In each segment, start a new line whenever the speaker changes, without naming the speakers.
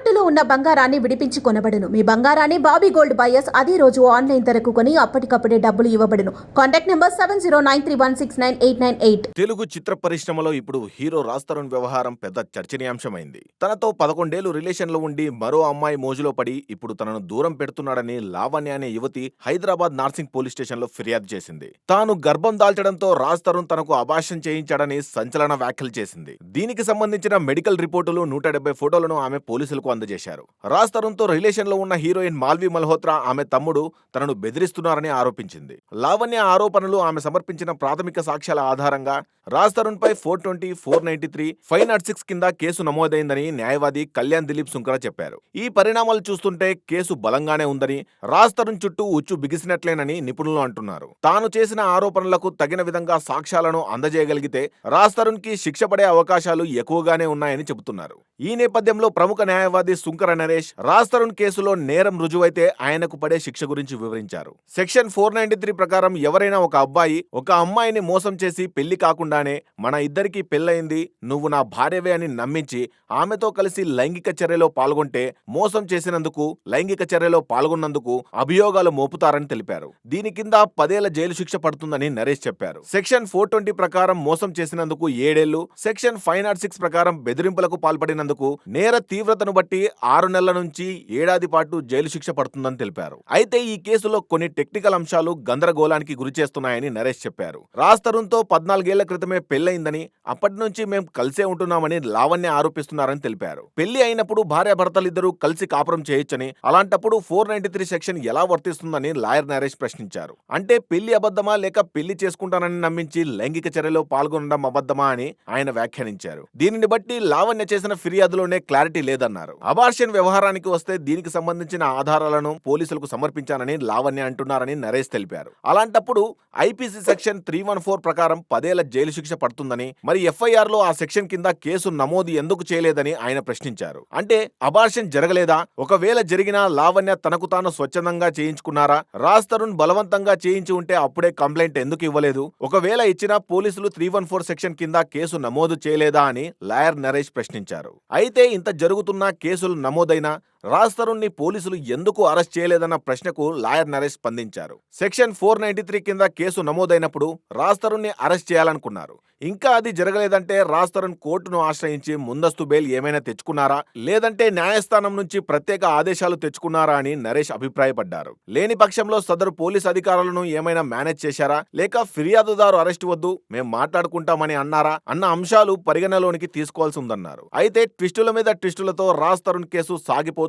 తాకట్టులో ఉన్న బంగారాన్ని విడిపించి కొనబడును. మీ బంగారాన్ని బాబీ గోల్డ్ బయర్స్ అదే రోజు ఆన్లైన్ ధరకు కొని అప్పటికప్పుడే డబ్బులు ఇవ్వబడును. Contact number seven zero nine three one six nine eight nine eight.
Telugu చిత్ర పరిశ్రమలో ఇప్పుడు హీరో రాజ్ తరుణ్ వ్యవహారం పెద్ద చర్చనీయాంశమైంది. తనతో పదకొండేళ్ళు రిలేషన్లో ఉండి మరో అమ్మాయి మోజులో పడి ఇప్పుడు తనను దూరం పెడుతున్నాడని లావణ్య అనే యువతి హైదరాబాద్ నార్సింగ్ పోలీస్ స్టేషన్లో ఫిర్యాదు చేసింది. తాను గర్భం దాల్చడంతో రాజ్ తరుణ్ తనకు అభాషం చేయించాడని సంచలన వ్యాఖ్యలు చేసింది. దీనికి సంబంధించిన మెడికల్ రిపోర్టులు నూట డెబ్బై ఫోటోలను ఆమె పోలీసులకు అందజేశారు. రాజ్ తరుణ్తో రిలేషన్లో ఉన్న హీరోయిన్ మాల్వి మల్హోత్రా ఆమె తమ్ముడు తనను బెదిరిస్తున్నారని ఆరోపించింది. లావణ్య ఆరోపణలు ఆమె సమర్పించిన ప్రాథమిక సాక్ష్యాల ఆధారంగా రాజ్ తరుణ్ పై four twenty four ninety three five naught six కింద కేసు నమోదైందని న్యాయవాది కళ్యాణ్ దిలీప్ సుంకర చెప్పారు. ఈ పరిణామాలు చూస్తుంటే కేసు బలంగానే ఉందని రాజ్ తరుణ్ చుట్టూ ఉచ్చు బిగిసినట్లేనని నిపుణులు అంటున్నారు. తాను చేసిన ఆరోపణలకు తగిన విధంగా సాక్ష్యాలను అందజేయగలిగితే రాజ్ తరుణ్కి శిక్ష పడే అవకాశాలు ఎక్కువగానే ఉన్నాయని చెబుతున్నారు. ఈ నేపథ్యంలో ప్రముఖ న్యాయవాది సుంకర నరేష్ రాజ్ తరుణ్ కేసులో నేరం రుజువైతే ఆయనకు పడే శిక్ష గురించి వివరించారు. సెక్షన్ ఫోర్ నైన్టీ త్రీ ప్రకారం ఎవరైనా ఒక అబ్బాయి ఒక అమ్మాయిని మోసం చేసి పెళ్ళి కాకుండానే మన ఇద్దరికీ పెళ్ళయింది నువ్వు నా భార్యవే అని నమ్మించి ఆమెతో కలిసి లైంగిక చర్యలో పాల్గొంటే మోసం చేసినందుకు లైంగిక చర్యలో పాల్గొన్నందుకు అభియోగాలు మోపుతారని తెలిపారు. దీని కింద పదేళ్ళ జైలు శిక్ష పడుతుందని నరేష్ చెప్పారు. సెక్షన్ ఫోర్ ట్వంటీ ప్రకారం మోసం చేసినందుకు ఏడేళ్ళు సెక్షన్ ఫైవ్ నాట్ సిక్స్ ప్రకారం బెదిరింపులకు పాల్పడినందుకు నేర తీవ్రతను బట్టి ఆరు నెలల నుంచి ఏడాది పాటు జైలు శిక్ష పడుతుందని తెలిపారు. అయితే ఈ కేసులో కొన్ని టెక్నికల్ అంశాలు గందరగోళానికి గురి చేస్తున్నాయని నరేష్ చెప్పారు. రాజ్ తరుణ్తో పద్నాలుగేళ్ళ క్రితమే పెళ్ళయిందని అప్పటి నుంచి మేం కలిసే ఉంటున్నామని లావణ్య ఆరోపిస్తున్నారని తెలిపారు. పెళ్ళి అయినప్పుడు భార్యాభర్తలిద్దరూ కలిసి కాపురం చేయొచ్చని అలాంటప్పుడు ఫోర్ నైన్టీ త్రీ సెక్షన్ ఎలా వర్తిస్తుందని లాయర్ నరేష్ ప్రశ్నించారు. అంటే పెళ్ళి అబద్ధమా లేక పెళ్ళి చేసుకుంటానని నమ్మించి లైంగిక చర్యలో పాల్గొనడం అబద్ధమా అని ఆయన వ్యాఖ్యానించారు. దీనిని బట్టి లావణ్య చేసిన ఫిర్యాదులోనే క్లారిటీ లేదన్నారు. అబార్షన్ వ్యవహారానికి వస్తే దీనికి సంబంధించిన ఆధారాలను పోలీసులకు సమర్పించానని లావణ్య అంటున్నారని నరేష్ తెలిపారు. అలాంటప్పుడు IPC section three one four ప్రకారం పదేళ్ళ జైలు శిక్ష పడుతుందని మరి ఎఫ్ఐఆర్లో ఆ సెక్షన్ కింద కేసు నమోదు ఎందుకు చేయలేదని ఆయన ప్రశ్నించారు. అంటే అబార్షన్ జరగలేదా? ఒకవేళ జరిగినా లావణ్య తనకు తాను స్వచ్ఛందంగా చేయించుకున్నారా? రాజ్ తరుణ్ బలవంతంగా చేయించి ఉంటే అప్పుడే కంప్లైంట్ ఎందుకు ఇవ్వలేదు? ఒకవేళ ఇచ్చినా పోలీసులు త్రీ వన్ ఫోర్ సెక్షన్ కింద కేసు నమోదు చేయలేదా అని లాయర్ నరేష్ ప్రశ్నించారు. అయితే ఇంత జరుగుతున్నా కేసులు నమోదైనా రాజ్ తరుణ్ని పోలీసులు ఎందుకు అరెస్ట్ చేయలేదన్న ప్రశ్నకు లాయర్ నరేష్ స్పందించారు. సెక్షన్ ఫోర్ నైన్టీ త్రీ కింద కేసు నమోదైనప్పుడు రాజ్ తరుణ్ని అరెస్ట్ చేయాలనుకున్నారు. ఇంకా అది జరగలేదంటే రాజ్ తరుణ్ కోర్టును ఆశ్రయించి ముందస్తు బెయిల్ ఏమైనా తెచ్చుకున్నారా? లేదంటే న్యాయస్థానం నుంచి ప్రత్యేక ఆదేశాలు తెచ్చుకున్నారా అని నరేష్ అభిప్రాయపడ్డారు. లేని పక్షంలో సదరు పోలీస్ అధికారులను ఏమైనా మేనేజ్ చేశారా? లేక ఫిర్యాదుదారు అరెస్ట్ వద్దు మేం మాట్లాడుకుంటామని అన్నారా? అన్న అంశాలు పరిగణలోనికి తీసుకోవాల్సి ఉందన్నారు. అయితే ట్విస్టుల మీద ట్విస్టులతో రాజ్ తరుణ్ కేసు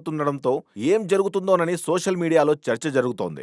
సాగిపోతుండడంతో ఏం జరుగుతుందోనని సోషల్ మీడియాలో చర్చ జరుగుతోంది.